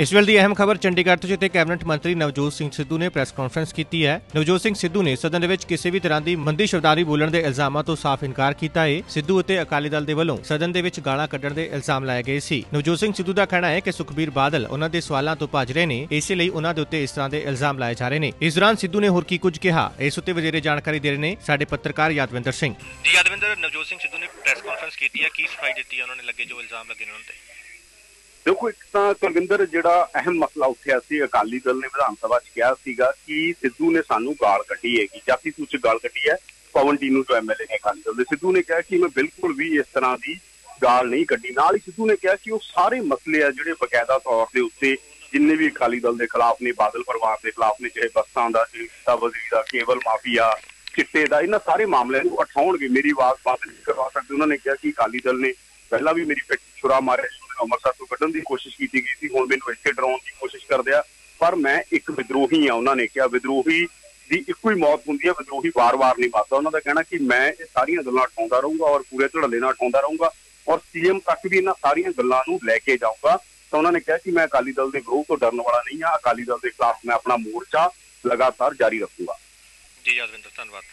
ਇਸ ਵੇਲੇ ਦੀ ਅਹਿਮ ਖਬਰ ਚੰਡੀਗੜ੍ਹ ਤੋਂ ਜਿੱਥੇ ਕੈਬਨਿਟ ਮੰਤਰੀ ਨਵਜੋਤ ਸਿੰਘ ਸਿੱਧੂ ਨੇ ਪ੍ਰੈਸ ਕਾਨਫਰੰਸ ਕੀਤੀ ਹੈ। ਨਵਜੋਤ ਸਿੰਘ ਸਿੱਧੂ ਨੇ ਸਦਨ ਦੇ ਵਿੱਚ ਕਿਸੇ ਵੀ ਤਰ੍ਹਾਂ ਦੀ ਮੰਦੀ ਸ਼ਬਦਾਰੀ ਬੋਲਣ ਦੇ ਇਲਜ਼ਾਮਾਂ ਤੋਂ ਸਾਫ਼ ਇਨਕਾਰ ਕੀਤਾ ਹੈ ਸਿੱਧੂ ਅਤੇ ਅਕਾਲੀ ਦਲ ਦੇ ਵੱਲੋਂ ਸਦਨ ਦੇ ਵਿੱਚ ਗਾਲਾਂ ਕੱਢਣ ਦੇ ਇਲਜ਼ਾਮ ਲਾਏ ਗਏ ਸੀ। ਨਵਜੋਤ ਸਿੰਘ ਸਿੱਧੂ ਦਾ ਕਹਿਣਾ ਹੈ ਕਿ ਸੁਖਬੀਰ ਬਾਦਲ ਉਹਨਾਂ ਦੇ ਸਵਾਲਾਂ ਤੋਂ ਭੱਜ ਰਹੇ ਨੇ, ਇਸੇ ਲਈ ਉਹਨਾਂ ਦੇ ਉੱਤੇ ਇਸ ਤਰ੍ਹਾਂ ਦੇ ਇਲਜ਼ਾਮ ਲਾਏ ਜਾ ਰਹੇ ਨੇ। ਇਸ ਦੌਰਾਨ ਸਿੱਧੂ ਨੇ ਹੋਰ ਕੀ ਕੁਝ ਕਿਹਾ, ਇਸ ਉੱਤੇ ਵਧੇਰੇ ਜਾਣਕਾਰੀ ਦੇ ਰਹੇ ਨੇ ਸਾਡੇ ਪੱਤਰਕਾਰ ਯਾਦਵਿੰਦਰ ਸਿੰਘ। ਜੀ, ਯਾਦਵਿੰਦਰ, ਨਵਜੋਤ ਸਿੰਘ ਸਿੱਧੂ ਨੇ ਪ੍ਰੈਸ ਕਾਨਫਰੰਸ ਕੀਤੀ ਹੈ। ਕੀ ਸਫ਼ਾਈ ਦਿੱਤੀ ਉਹਨਾਂ ਨੇ, ਲੱਗੇ ਜੋ ਇਲਜ਼ਾਮ ਲੱਗੇ ਉਹਨਾਂ ਤੇ? ਦੇਖੋ, ਇੱਕ ਤਾਂ ਕੁਲਵਿੰਦਰ, ਜਿਹੜਾ ਅਹਿਮ ਮਸਲਾ ਉੱਠਿਆ ਸੀ, ਅਕਾਲੀ ਦਲ ਨੇ ਵਿਧਾਨ ਸਭਾ 'ਚ ਕਿਹਾ ਸੀਗਾ ਕਿ ਸਿੱਧੂ ਨੇ ਸਾਨੂੰ ਗਾਲ ਕੱਢੀ ਹੈਗੀ, ਜਾਤੀ ਸੂਚਕ ਗਾਲ ਕੱਢੀ ਹੈ, ਪਵਨ ਟੀਨੂ ਜੋ ਐਮਐਲਏ ਨੇ ਅਕਾਲੀ ਦਲ ਦੇ, ਸਿੱਧੂ ਨੇ ਕਿਹਾ ਕਿ ਮੈਂ ਬਿਲਕੁਲ ਵੀ ਇਸ ਤਰ੍ਹਾਂ ਦੀ ਗਾਲ ਨਹੀਂ ਕੱਢੀ। ਨਾਲ ਹੀ ਸਿੱਧੂ ਨੇ ਕਿਹਾ ਕਿ ਉਹ ਸਾਰੇ ਮਸਲੇ ਆ ਜਿਹੜੇ ਬਕਾਇਦਾ ਤੌਰ ਦੇ ਉੱਤੇ ਜਿੰਨੇ ਵੀ ਅਕਾਲੀ ਦਲ ਦੇ ਖਿਲਾਫ ਨੇ, ਬਾਦਲ ਪਰਿਵਾਰ ਦੇ ਖਿਲਾਫ ਨੇ, ਚਾਹੇ ਬੱਸਾਂ ਦਾ ਦਾ ਵਜ਼ੀਰ ਦਾ, ਕੇਵਲ ਮਾਫੀਆ, ਚਿੱਟੇ ਦਾ, ਇਹਨਾਂ ਸਾਰੇ ਮਾਮਲਿਆਂ ਨੂੰ ਉਠਾਉਣਗੇ। ਮੇਰੀ ਆਵਾਜ਼ ਬੰਦ ਨਹੀਂ ਕਰਵਾ ਸਕਦੇ ਉਹਨਾਂ ਨੇ ਕਿਹਾ ਕਿ ਅਕਾਲੀ ਦਲ ਨੇ ਪਹਿਲਾਂ ਵੀ ਮੇਰੀ ਪਿੱਠ ਛੁਰਾ ਮਾਰਿਆ ਅੰਮ੍ਰਿਤਸਰ ਤੋਂ ਕੱਢਣ ਦੀ ਕੋਸ਼ਿਸ਼ ਕੀਤੀ ਗਈ ਸੀ, ਹੁਣ ਮੈਨੂੰ ਇੱਥੇ ਡਰਾਉਣ ਦੀ ਕੋਸ਼ਿਸ਼ ਕਰਦੇ ਆ। ਪਰ ਮੈਂ ਇੱਕ ਵਿਦਰੋਹੀ ਆ, ਉਹਨਾਂ ਨੇ ਕਿਹਾ। ਵਿਦਰੋਹੀ ਦੀ ਇੱਕੋ ਹੀ ਮੌਤ ਹੁੰਦੀ ਹੈ ਵਿਦਰੋਹੀ ਵਾਰ-ਵਾਰ ਨਹੀਂ ਮਰਦਾ ਉਹਨਾਂ ਦਾ ਕਹਿਣਾ ਕਿ ਮੈਂ ਇਹ ਸਾਰੀਆਂ ਗੱਲਾਂ ਉਠਾਉਂਦਾ ਰਹੂੰਗਾ ਔਰ ਪੂਰੇ ਧੜੱਲੇ ਨਾਲ ਉਠਾਉਂਦਾ ਰਹੂੰਗਾ ਔਰ ਸੀਐਮ ਤੱਕ ਵੀ ਇਹਨਾਂ ਸਾਰੀਆਂ ਗੱਲਾਂ ਨੂੰ ਲੈ ਕੇ ਜਾਊਂਗਾ। ਤਾਂ ਉਹਨਾਂ ਨੇ ਕਿਹਾ ਕਿ ਮੈਂ ਅਕਾਲੀ ਦਲ ਦੇ ਵਿਰੋਧ ਤੋਂ ਡਰਨ ਵਾਲਾ ਨਹੀਂ ਹਾਂ ਅਕਾਲੀ ਦਲ ਦੇ ਖਿਲਾਫ ਮੈਂ ਆਪਣਾ ਮੋਰਚਾ ਲਗਾਤਾਰ ਜਾਰੀ ਰੱਖੂੰਗਾ। ਜੀ, ਯਾਦਵਿੰਦਰ, ਧੰਨਵਾਦ।